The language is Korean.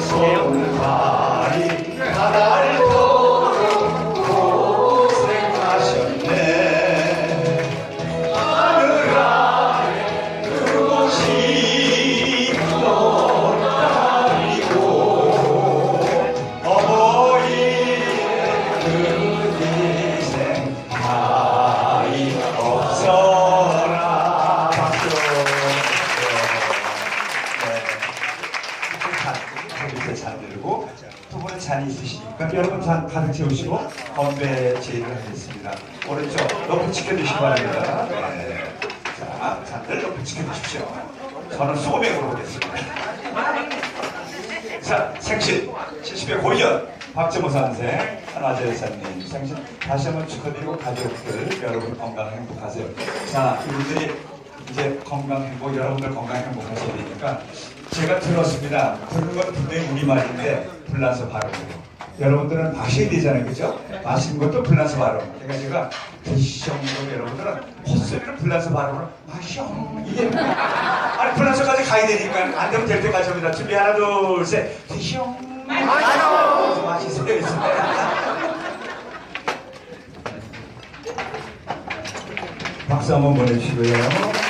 손발이 두 분은 잔이 있으시니까 여러분 잔 가득 채우시고 건배 제의를 하겠습니다. 오른쪽 높이 지켜주시기 바랍니다. 네. 자, 잔들 높이 지켜주십시오. 저는 소맥으로 보겠습니다. 자, 생신 70회 고연 박정호 선생, 한화재 여사님 생신 다시 한번 축하드리고 가족들 여러분 건강 행복하세요. 자, 이분들이 이제 건강 행복 여러분들 건강 행복하셔야 되니까 제가 들었습니다. 듣는 건 분명히 우리말인데 불란서 발음으로. 여러분들은 마셔야 되잖아요, 그죠? 마시는 것도 불란서 발음. 그러니까 제가 드시엉도 여러분들은 헛소리를 불란서 발음으로 마시엉 이게 아니 불란서까지 가야 되니까 안 되면 될 때까지 합니다. 준비 하나 둘 셋. 드시엉 마시엉 마시세요. 박수 한번 보내주시고요.